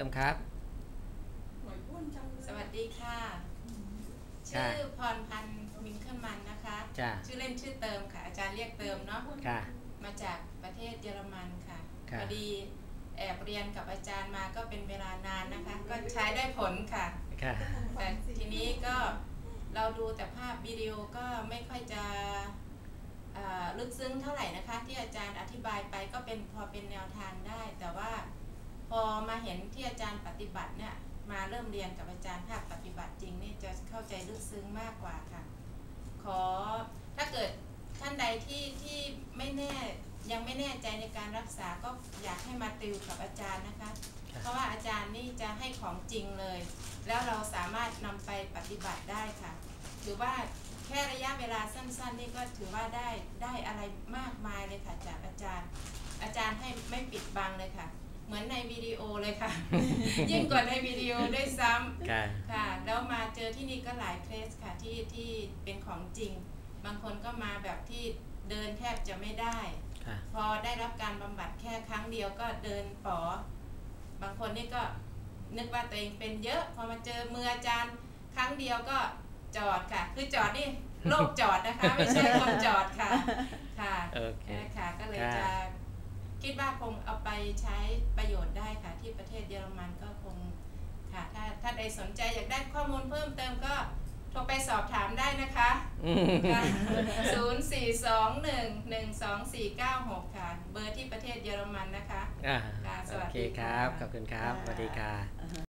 ติมครับหวยอ้วนจังเลยสวัสดีค่ะค่ะ ชื่อพรพันธ์มิงเคิลมันนะคะจ้าชื่อเล่นชื่อเติมค่ะ อาจารย์เรียกเติมเนาะค่ะมาจากประเทศเยอรมันค่ะค่ะพอดีแอบเรียนกับอาจารย์มาก็เป็นเวลานานนะคะ ก็ใช้ได้ผลค่ะค่ะแต่ทีนี้ก็เราดูแต่ภาพวิดีโอก็ไม่ค่อยจะเอ่อลึกซึ้งเท่าไหร่นะคะ ที่อาจารย์อธิบายไปก็เป็นพอเป็นแนวทางได้ แต่ว่า พอมาเห็นที่อาจารย์ปฏิบัติเนี่ยมาเริ่มเรียนกับอาจารย์ภาคปฏิบัติจริงนี่จะเข้าใจลึกซึ้งมากกว่าค่ะ ขอถ้าเกิดท่านใดที่ที่ไม่แน่ยังไม่แน่ใจในการรักษาก็อยากให้มาติวกับอาจารย์นะคะครับเพราะว่าอาจารย์นี่จะให้ของจริงเลย แล้วเราสามารถนำไปปฏิบัติได้ค่ะ ถือว่าแค่ระยะเวลาสั้น ๆ นี่ก็ถือว่าได้ได้อะไรมากมายเลยค่ะจากอาจารย์ อาจารย์ให้ไม่ปิดบังเลยค่ะ เหมือนในวิดีโอเลยค่ะ ยิ่งกว่าในวิดีโอด้วยซ้ำค่ะค่ะ แล้วมาเจอที่นี่ก็หลายเคสค่ะที่ที่เป็นของจริง บางคนก็มาแบบที่เดินแทบจะไม่ได้ค่ะพอได้รับการบำบัดแค่ครั้งเดียวก็เดินป๋อบางคนนี่ก็นึกว่าตัวเองเป็นเยอะ พอมาเจอมืออาจารย์ครั้งเดียวก็จอดค่ะ คือจอดนี่โลกจอดนะคะ ไม่ใช่คนจอดค่ะ ค่ะโอเคค่ะก็เลยค่ะจะคิด ว่าคงเอาไปใช้ประโยชน์ได้ค่ะ ที่ประเทศเยอรมันก็คงค่ะ ถ้าถ้าใดสนใจอยากได้ข้อมูลเพิ่มเติมก็โทรไปสอบถามได้นะคะอืมศูนย์สี่สองหนึ่งหนึ่งสองสี่เก้าหกค่ะ เบอร์ที่ประเทศเยอรมันนะคะ อ่าค่ะสโอวัสเคดีคค่ะรับ ขอบคุณครับ สวัสดีค่ะอ่าฮะ